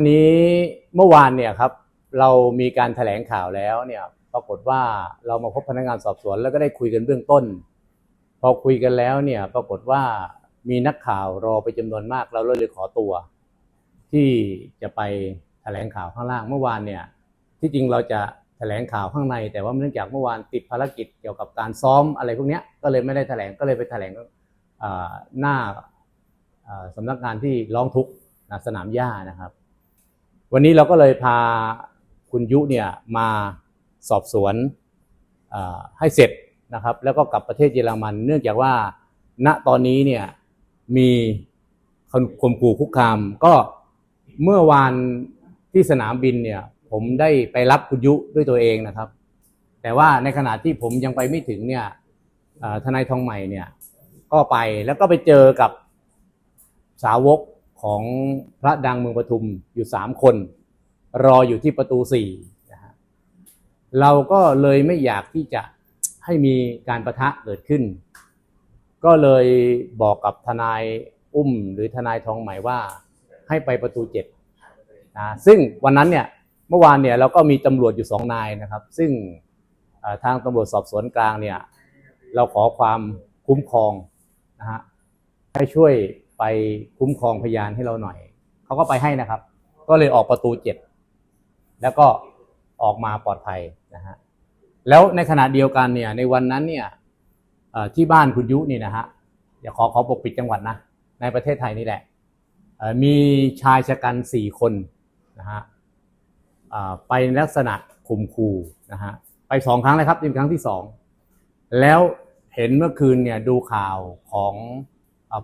วันนี้เมื่อวานเนี่ยครับเรามีการแถลงข่าวแล้วเนี่ยปรากฏว่าเรามาพบพนักงานสอบสวนแล้วก็ได้คุยกันเบื้องต้น พอคุยกันแล้วเนี่ยปรากฏว่ามีนักข่าวรอไปจำนวนมากเราเลยขอตัว ที่จะไปแถลงข่าวข้างล่างเมื่อวานเนี่ยที่จริงเราจะแถลงข่าวข้างใน แต่ว่าเนื่องจากเมื่อวานติดภารกิจเกี่ยวกับการซ้อมอะไรพวกนี้ก็เลยไม่ได้แถลงก็เลยไปแถลงหน้าอ่าสำนักงานที่ร้องทุกข์สนามหญ้านะครับ วันนี้เราก็เลยพาคุณยุเนี่ยมาสอบสวนให้เสร็จนะครับ แล้วก็กลับประเทศเยอรมัน เนื่องจากว่า ณตอนนี้เนี่ยมีข่มขู่คุกคาม ก็เมื่อวานที่สนามบินเนี่ย ผมได้ไปรับคุณยุด้วยตัวเองนะครับ แต่ว่าในขณะที่ผมยังไปไม่ถึงเนี่ยทนายทองใหม่เนี่ย ก็ไปแล้วก็ไปเจอกับสาวก ของพระดังเมืองปทุมอยู่สามคน รออยู่ที่ประตูสี่นะฮะเราก็เลยไม่อยากที่จะให้มีการประทะเกิดขึ้น ก็เลยบอกกับทนายอุ้มหรือทนายทองใหม่ว่าให้ไปประตูเจ็ดนะซึ่งวันนั้นเนี่ยเมื่อวานเนี่ยเราก็มีตำรวจอยู่สองนายนะครับ ซึ่งทางตำรวจสอบสวนกลางเนี่ยเราขอความคุ้มครองนะฮะให้ช่วย ไปคุ้มครองพยานให้เราหน่อย เขาก็ไปให้นะครับ ก็เลยออกประตูเจ็ดแล้วก็ออกมาปลอดภัยนะฮะแล้วในขณะเดียวกันเนี่ยในวันนั้นเนี่ยที่บ้านคุณยุนี่นะฮะอย่าขอขอปกปิดจังหวัดนะในประเทศไทยนี่แหละมีชายชะกันสี่คนนะฮะไปลักษณะข่มขู่นะฮะไปสองครั้งเลยครับนี่เป็นครั้งที่สองแล้วเห็นเมื่อคืนเนี่ยดูข่าวของ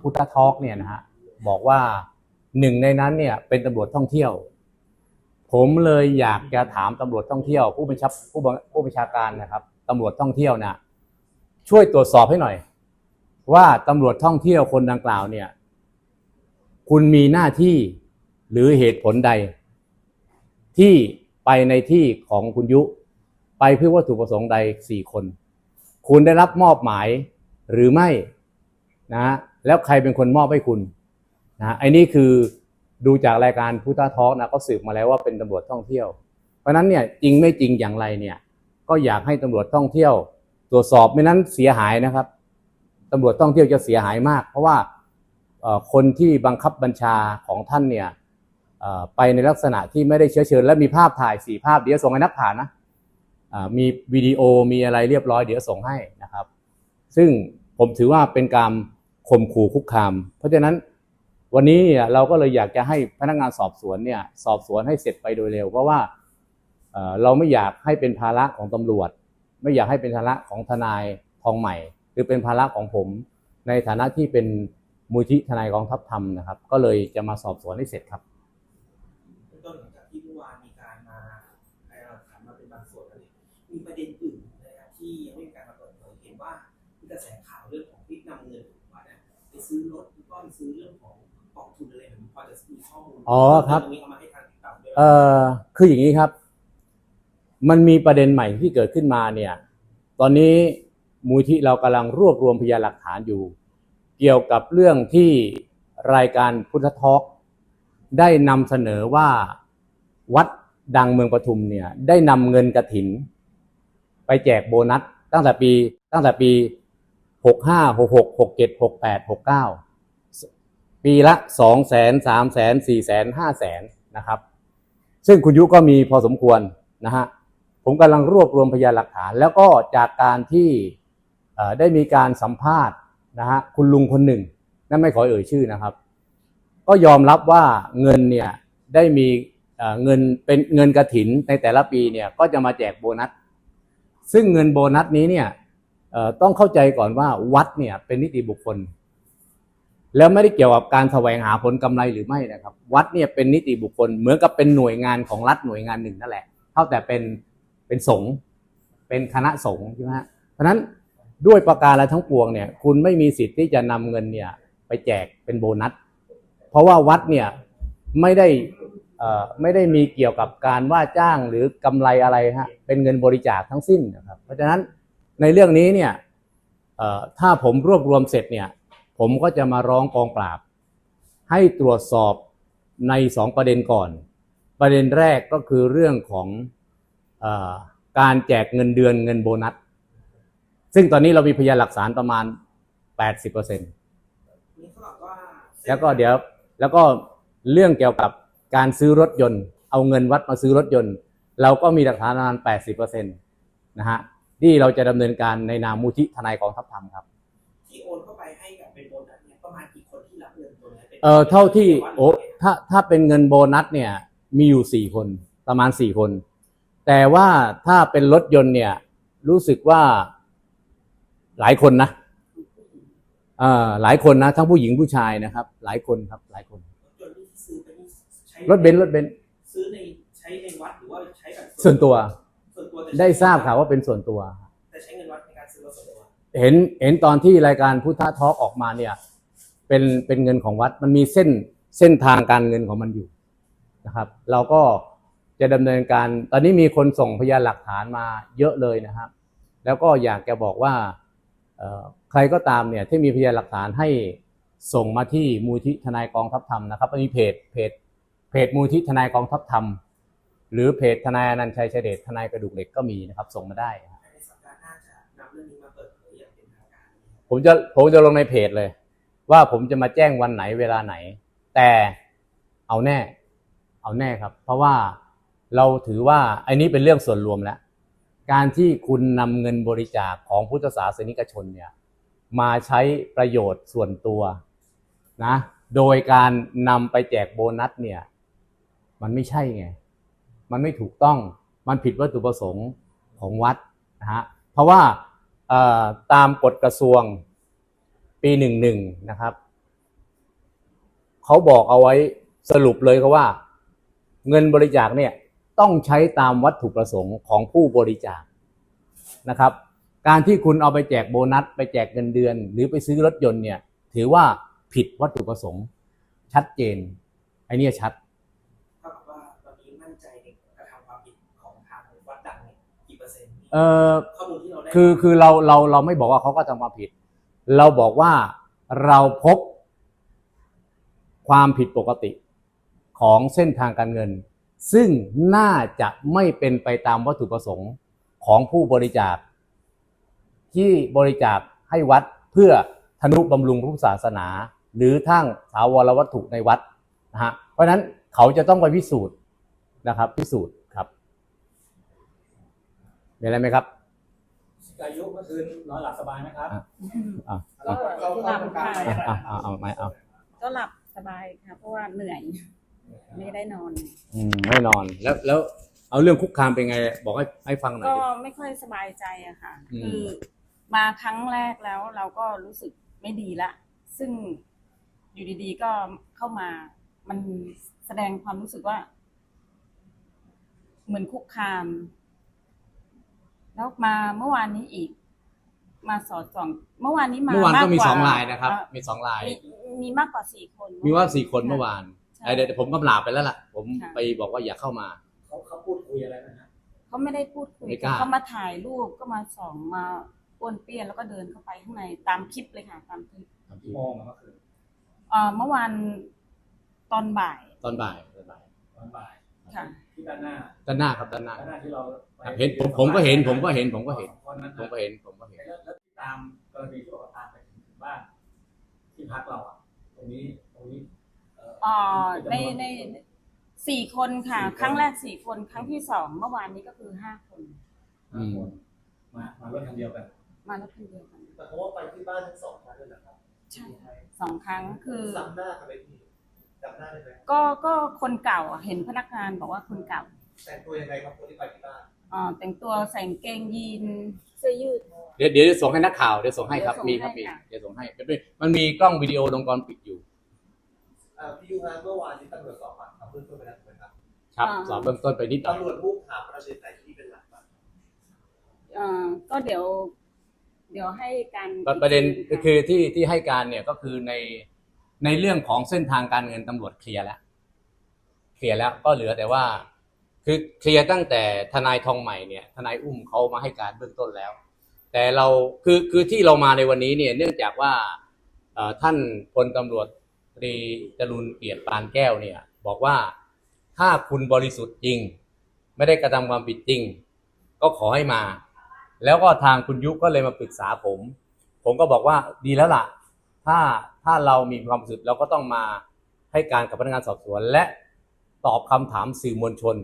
พุทธทอกเนี่ยนะฮะบอกว่าหนึ่งในนั้นเนี่ยเป็นตำรวจท่องเที่ยว ผมเลยอยากจะถามตำรวจท่องเที่ยว ผู้บัญชาผู้ผู้บัญชาการนะครับตำรวจท่องเที่ยวนะช่วยตรวจสอบให้หน่อย ว่าตำรวจท่องเที่ยวคนดังกล่าวเนี่ย คุณมีหน้าที่หรือเหตุผลใด ที่ไปในที่ของคุณยุ ไปเพื่อวัตถุประสงค์ใดสี่คน คุณได้รับมอบหมายหรือไม่นะ แล้วใครเป็นคนมอบให้คุณนะไอ้นี่คือดูจากรายการพุทธทอล์กนะก็สืบมาแล้วว่าเป็นตำรวจท่องเที่ยว เพราะฉะนั้นเนี่ยจริงไม่จริงอย่างไรเนี่ย ก็อยากให้ตำรวจท่องเที่ยว ตรวจสอบไม่นั้นเสียหายนะครับตำรวจท่องเที่ยวจะเสียหายมาก เพราะว่าคนที่บังคับบัญชาของท่านเนี่ยไปในลักษณะที่ไม่ได้เชื้อเชิญ และมีภาพถ่ายสี่ภาพเดี๋ยวส่งให้นักข่าวนะมีวิดีโอมีอะไรเรียบร้อยเดี๋ยวส่งให้นะครับ ซึ่งผมถือว่าเป็นการ ข่มขู่คุกคาม เพราะฉะนั้นวันนี้เราก็เลยอยากจะให้พนักงานสอบสวนเนี่ยสอบสวนให้เสร็จไปโดยเร็ว เพราะว่าเราไม่อยากให้เป็นภาระของตำรวจ ไม่อยากให้เป็นภาระของทนายทองใหม่ หรือเป็นภาระของผม ในฐานะที่เป็นมูลที่ทนายกองทัพธรรมนะครับ ก็เลยจะมาสอบสวนให้เสร็จครับต้นหลังจากที่เมื่อวานมีการมาไอ้หานมาเป็นบางส่วนแล้วมีประเด็นอื่นนะครับที่ยังไม่มีการมาเปิดเผยเห็นว่ามีกระแสข่าวเรื่องของพิกนำเงิน ซื้อรถแล้วก็ไปซื้อเรื่องของกองทุนอะไรแบบนี้พอจะมีข้อมูลอ๋อครับ ตรงนี้เอามาให้ทางติดตามด้วยเอ่อคืออย่างนี้ครับ มันมีประเด็นใหม่ที่เกิดขึ้นมาเนี่ย ตอนนี้มูลที่เรากำลังรวบรวมพยานหลักฐานอยู่ เกี่ยวกับเรื่องที่รายการพุทธทอกได้นำเสนอว่าวัดดังเมืองปทุมเนี่ยได้นำเงินกระถิน ไปแจกโบนัสตั้งแต่ปีตั้งแต่ปี หกห้าหกหกหกเจ็ดหกแปดหกเก้าปีละสองแสนสามแสนสี่แสนห้าแสนนะครับ ซึ่งคุณยุก็มีพอสมควรนะฮะผมกำลังรวบรวมพยานหลักฐาน แล้วก็จากการที่ได้มีการสัมภาษณ์นะฮะคุณลุงคนหนึ่ง นั่นไม่ขอเอ่ยชื่อนะครับ ก็ยอมรับว่าเงินเนี่ยได้มีเงินเป็นเงินกระถินในแต่ละปีเนี่ยก็จะมาแจกโบนัส ซึ่งเงินโบนัสนี้เนี่ย ต้องเข้าใจก่อนว่าวัดเนี่ยเป็นนิติบุคคล แล้วไม่ได้เกี่ยวกับการแสวงหาผลกำไรหรือไม่นะครับ วัดเนี่ยเป็นนิติบุคคล เหมือนกับเป็นหน่วยงานของรัฐหน่วยงานหนึ่งนั่นแหละ เท่าแต่เป็นเป็นสงฆ์เป็นคณะสงฆ์ใช่ไหมฮะเพราะนั้นด้วยประการอะทั้งปวงเนี่ย คุณไม่มีสิทธิ์ที่จะนำเงินเนี่ยไปแจกเป็นโบนัส เพราะว่าวัดเนี่ยไม่ได้อ่อไม่ได้มีเกี่ยวกับการว่าจ้างหรือกำไรอะไรฮะเป็นเงินบริจาคทั้งสิ้นนะครับ เพราะฉะนั้น ในเรื่องนี้เนี่ยถ้าผมรวบรวมเสร็จเนี่ยผมก็จะมาร้องกองปราบ ให้ตรวจสอบในสองประเด็นก่อน ประเด็นแรกก็คือเรื่องของอการแจกเงินเดือนเงินโบนัส ซึ่งตอนนี้เรามีพยานหลักฐานประมาณ 80%นี่เขาบอกว่าแล้วก็เดี๋ยวแล้วก็เรื่องเกี่ยวกับการซื้อรถยนต์ เอาเงินวัดมาซื้อรถยนต์ เราก็มีหลักฐานประมาณ 80%นะฮะ ที่เราจะดำเนินการในนามมูลที่ทนายกองทัพธรรมครับที่โอนเข้าไปให้กับเป็นโบนัสเนี่ยประมาณกี่คนที่รับเงินตัวนี้ป็นเออเท่าที่โอ้วัดถ้าถ้าเป็นเงินโบนัสเนี่ยมีอยู่สี่คนประมาณสี่คน แต่ว่าถ้าเป็นรถยนต์เนี่ย รู้สึกว่าหลายคนนะเอ่อหลายคนนะ ทั้งผู้หญิงผู้ชายนะครับ หลายคนครับ หลายคนรถยนต์ที่ซื้อไปนี่ใช้รถเบนซ์รถเบนซ์ซื้อในใช้ในวัดหรือว่าใช้แบบส่วนตัวส่วน ตัวแต่ได้ทราบข่าวว่าเป็นส่วนตัว แต่ใช้เงินวัดในการซื้อรถส่วนตัวเห็นเห็นตอนที่รายการพุทธทอล์กออกมาเนี่ย เป็นเป็นเงินของวัดมันมีเส้นเส้นทางการเงินของมันอยู่นะครับ เราก็จะดำเนินการ ตอนนี้มีคนส่งพยานหลักฐานมาเยอะเลยนะครับ แล้วก็อยากจะบอกว่าเอ่อใครก็ตามเนี่ยที่มีพยานหลักฐานให้ส่งมาที่มูลที่ทนายกองทัพธรรมนะครับมีเพจเพจเพจมูลที่ทนายกองทัพธรรม หรือเพจทนายอนันต์ชัยชเดชทนายกระดูกเหล็กก็มีนะครับ ส่งมาได้ ในสัปดาห์หน้าจะนำเรื่องนี้มาเปิดเผยอย่างเป็นทางการผมจะผมจะลงในเพจเลย ว่าผมจะมาแจ้งวันไหนเวลาไหน แต่เอาแน่ เอาแน่ครับ เพราะว่าเราถือว่าไอ้นี้เป็นเรื่องส่วนรวมแล้ว การที่คุณนำเงินบริจาคของพุทธศาสนิกชนเนี่ยมาใช้ประโยชน์ส่วนตัวนะ โดยการนำไปแจกโบนัสเนี่ย มันไม่ใช่ไง มันไม่ถูกต้องมันผิดวัตถุประสงค์ของวัดนะฮะเพราะว่าตามกฎกระทรวงปีหนึ่งหนึ่งนะครับเขาบอกเอาไว้สรุปเลยก็ว่า เงินบริจาคเนี่ยต้องใช้ตามวัตถุประสงค์ของผู้บริจาคนะครับ การที่คุณเอาไปแจกโบนัส ไปแจกเงินเดือน หรือไปซื้อรถยนต์เนี่ย ถือว่าผิดวัตถุประสงค์ ชัดเจนไอ้เนี่ยชัด เซ็นต์เออข้อมูลที่เราได้คือคือเราเราเราไม่บอกว่าเขาก็ทำความผิด เราบอกว่าเราพบความผิดปกติของเส้นทางการเงิน ซึ่งน่าจะไม่เป็นไปตามวัตถุประสงค์ของผู้บริจาค ที่บริจาคให้วัดเพื่อธนุบำรุงพระพุทธศาสนา หรือทั้งถาวรวัตถุในวัดนะฮะเพราะฉะนั้นเขาจะต้องไปพิสูจน์นะครับพิสูจน์ครับ มีอะไรไหมครับอายุเมื่อคืนนอนหลับสบายไหมครับอะอะเราเราเข้าโครงการไปอะอะเอาไม่เอาก็หลับสบายค่ะเพราะว่าเหนื่อย ไม่ได้นอน อืมไม่นอนแล้วแล้วเอาเรื่องคุกคามเป็นไง บอกให้ให้ฟังหน่อยก็ดิไม่ค่อยสบายใจอะค่ะอืมคือมาครั้งแรกแล้วเราก็รู้สึกไม่ดีละ ซึ่งอยู่ดีๆก็เข้ามา มันแสดงความรู้สึกว่า เหมือนคุกคาม แล้วมาเมื่อวานนี้อีก มาสอดส่อง เมื่อวานนี้มาเมื่อวานก็มีกว่สองลายนะครับเอ่อมีสองลายมีมีมากกว่าสี่คน มีว่าสี่คนเมื่อวานใช่ไอ้เดี๋ยวผมกำลาบไปแล้วล่ะ ผมค่ะไปบอกว่าอย่าเข้ามา เขาเขาพูดคุยอะไรนะฮะเขาไม่ได้พูดคุยไม่กล้าเขามาถ่ายรูปก็มาส่องมาป้วนเปี้ยนแล้วก็เดินเข้าไปข้างในตามคลิปเลยค่ะ ตามคลิปกี่โมงอะเมื่อคืนเอ่อเมื่อวานตอนบ่าย ตอนบ่ายตอนบ่ายตอนบ่ายค่ะ ที่ด้านหน้าด้านหน้าครับด้านหน้าด้านหน้าที่เราไปเห็นผมผมก็เห็นผมก็เห็นผมก็เห็น สองคนนั้นผมก็เห็นผมก็เห็น แล้วแล้วที่ตามกรณีที่บอกว่าตามไปถึงบ้านที่พักเราอะตรงนี้ตรงนี้เอ่อเอ่อจำวในในสี่คนค่ะ สี่คน ครั้งแรกสี่คน ครั้งที่สองเมื่อวานนี้ก็คือห้าคนห้าคนมามารถคันเดียวกันมารถคันเดียวกันแต่เขาว่าไปที่บ้านทั้งสองครั้งเลยนะครับใช่สองครั้งคือจำหน้ากันไหมพี่ จำหน้าได้ไหมก็ก็คนเก่าอะเห็นพนักงานบอกว่าคนเก่าแต่งตัวยังไงครับคนที่ไปที่บ้านเอ่อแต่งตัวใส่กางเกงยีนเสื้อยืด เดี๋ยวเดี๋ยวจะส่งให้นักข่าวเดี๋ยวส่งให้ครับเดี๋ยวส่งมีครับให้มีค่ะเดี๋ยวส่งให้มันมีมันมีกล้องวิดีโอวงจรปิดอยู่อ่าพี่ยูฮานเมื่อวานนี้ตำรวจสอบปากคำเบื้องต้นไปแล้วถูกไหมครับครับสอบเบื้องต้นไปนิดหน่อยตำรวจมุ่งถามประเด็นไหนที่เป็นหลักบ้างเอ่อก็เดี๋ยว เดี๋ยวให้การประประเด็นค่ะคือที่ที่ให้การเนี่ยก็คือใน ในเรื่องของเส้นทางการเงินตำรวจเคลียร์แล้ว เคลียร์แล้วก็เหลือแต่ว่า คือเคลียร์ตั้งแต่ทนายทองใหม่เนี่ยทนายอุ้มเขามาให้การเบื้องต้นแล้ว แต่เราคือคือที่เรามาในวันนี้เนี่ยเนื่องจากว่าท่านพลตำรวจตรีจรุนเกียรติปานแก้วเนี่ย บอกว่าถ้าคุณบริสุทธิ์จริง ไม่ได้กระทำความผิดจริง ก็ขอให้มา แล้วก็ทางคุณยุก็เลยมาปรึกษาผม ผมก็บอกว่าดีแล้วล่ะ ถ้าถ้าเรามีความบริสุทธิ์เราก็ต้องมาให้การกับพนักงานสอบสวน และตอบคำถามสื่อมวลชน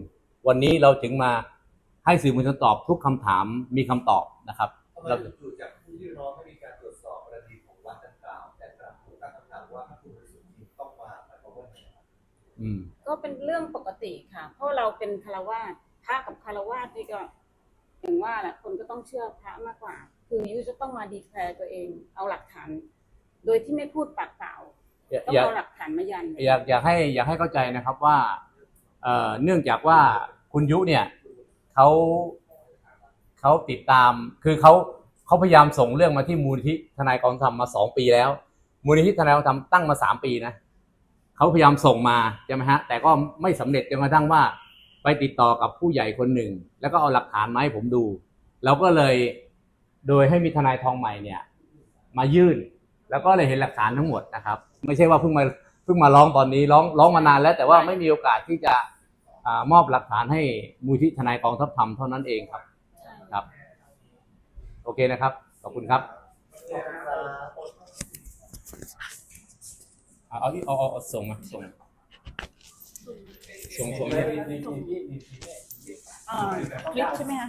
วันนี้เราถึงมาให้สื่อมวลชนตอบทุกคำถามมีคำตอบนะครับทำไมเราจู่ๆจากผู้ที่ร้องให้มีการตรวจสอบกรณีของวัดดังกล่าวแต่กลับถูกตั้งคำถามว่าถ้าคุณบริสุทธิ์จริงต้องมาหมายความว่าไงครับอืมก็เป็นเรื่องปกติค่ะ เพราะเราเป็นคารวาสพระกับคารวาสนี่ก็อย่างว่าแหละคนก็ต้องเชื่อพระมากกว่า คือยูจะต้องมาดีแคลร์ตัวเอง เอาหลักฐาน โดยที่ไม่พูดปากเปล่าอย่าต้องอย่าเอาหลักฐานมายันอยากอยากให้อยากให้เข้าใจนะครับว่าเอ่อเนื่องจากว่าคุณยุเนี่ยเขาเขาติดตามคือเขาเขาพยายามส่งเรื่องมาที่มูลนิธิทนายกองธรรมมาสองปีแล้ว มูลนิธิทนายกองธรรมตั้งมาสามปีนะเขาพยายามส่งมาใช่ไหมฮะแต่ก็ไม่สำเร็จจนกระทั่งว่าไปติดต่อกับผู้ใหญ่คนหนึ่ง แล้วก็เอาหลักฐานมาให้ผมดู เราก็เลยโดยให้มีทนายทองใหม่เนี่ย มายื่น แล้วก็เลยเห็นหลักฐานทั้งหมดนะครับ ไม่ใช่ว่าเพิ่งมาเพิ่งมาร้องตอนนี้ร้องร้องมานานแล้ว แต่ว่าไม่มีโอกาสที่จะอามอบหลักฐานให้มูลที่ทนายกองทัพทำเท่านั้นเองครับครับ โอเคนะครับขอบคุณครับเอาเอาที่เอาเอาเอาส่งมาส่งส่งส่งให้อ่าคลิปใช่ไหมคะ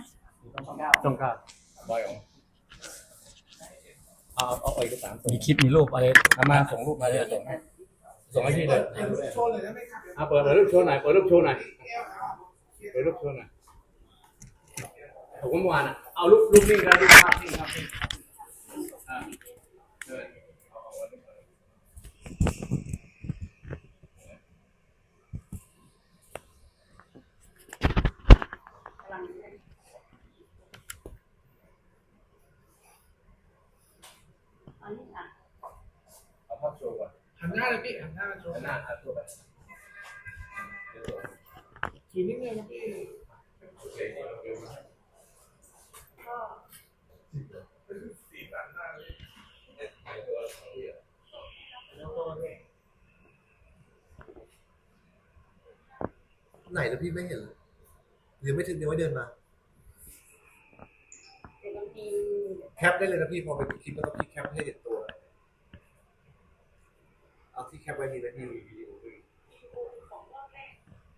ส่งครับบอยออก เอาเอาเอาเอกสารส่งมีคลิปมีรูปอะไรเอามาส่งรูปมาเลยส่งให้ส่งให้พี่เลยโชว์เลยได้ไหมครับอะเปิดเปิดรูปโชว์หน่อยเปิดรูปโชว์หน่อยเปิดรูปโชว์หน่อยผมเมื่อวานอะเอารูปรูปนิ่งครับรูปภาพนิ่งครับนิ่งอ่าเออเอาเอาเอาเอา กำลังอันนี้ค่ะ เอาภาพโชว์ก่อน หันหน้าเลยพี่หันหน้ามาโชว์หน้าอัดตัวไปทีนิดนึงนะพี่โอเคโอเคไหนนะพี่ไม่เห็นเลยหรือไม่ถึงยังไม่เดินมาแต่บางทีแคปได้เลยนะพี่พอเป็นคลิปแล้วก็พี่แคปให้เห็นตัว เอาที่แคปไว้ทีนะพี่วิดีโอด้วย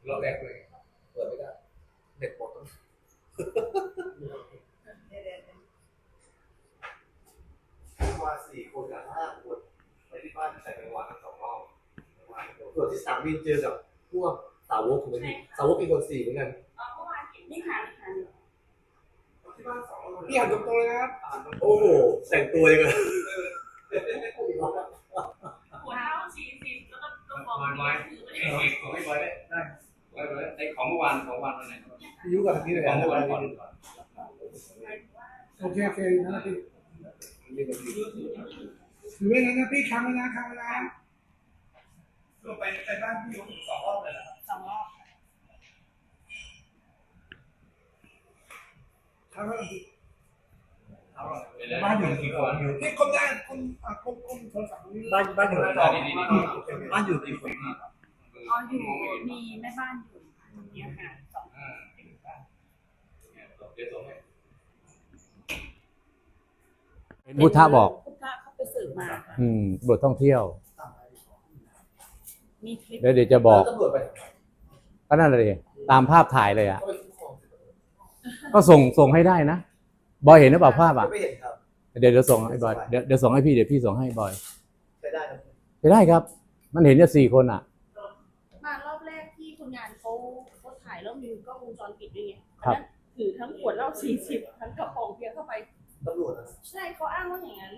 รอบแรกเลยเปิดไม่ได้เน็ตหมดต้องว่าสี่คนกับห้าคนไปที่บ้านใส่ไปวันทั้งสองรอบส่วนที่สนามบินเจอกับพวกสาวกถูกไหมพี่สาวกมีคนสี่เหมือนกันเอาเมื่อวานเห็นนี่ค่ะนี่ค่ะที่บ้านสองพี่หันตรงๆเลยนะครับโอ้โหแต่งตัวยังไงหัวเท้าสี่สิบแล้วก็ต้องมอง บอยบอยเอก ของให้บอยได้ได้บอยบอยไอ้ของเมื่อวานของวันวันไหนพี่ยุกับพี่เลยของเมื่อวานก่อนโอเคโอเคนะพี่ถือไว้นะพี่ค้างไว้นะค้างไว้นะลงไปไปบ้านพี่ยกสองรอบเลยนะสองรอบค้างไว้บ้านอยู่กี่คนอยู่พี่ก้มได้ก้มอะก้มก้มโทรศัพท์นี่บ้านบ้านอยู่กี่คนบ้านอยู่กี่คน พี่อ๋ออยู่มีแม่บ้านอยู่เนี่ยค่ะสองเดี๋ยวส่งให้เป็นพุทธะบอก พุทธะเขาไปสืบมาค่ะอืมบทท่องเที่ยว มีคลิปเดี๋ยวเดี๋ยวจะบอก ตำรวจไปก็นั่นเลยตามภาพถ่ายเลยอะก็ไปคุ้มครองสิก็ส่งส่งให้ได้นะ บอยเห็นหรือเปล่าภาพอะ ไม่เห็นครับเดี๋ยวเดี๋ยวส่งให้บอย เดี๋ยวเดี๋ยวส่งให้พี่เดี๋ยวพี่ส่งให้บอย ใช้ได้ครับ จะได้ครับ มันเห็นเนี่ยสี่คนอะ ครับอันนั้นถือทั้งขวดเหล้าสี่สิบทั้งกระป๋องเบียร์เข้าไปตำรวจนะใช่เขาอ้างว่าอย่างนั้น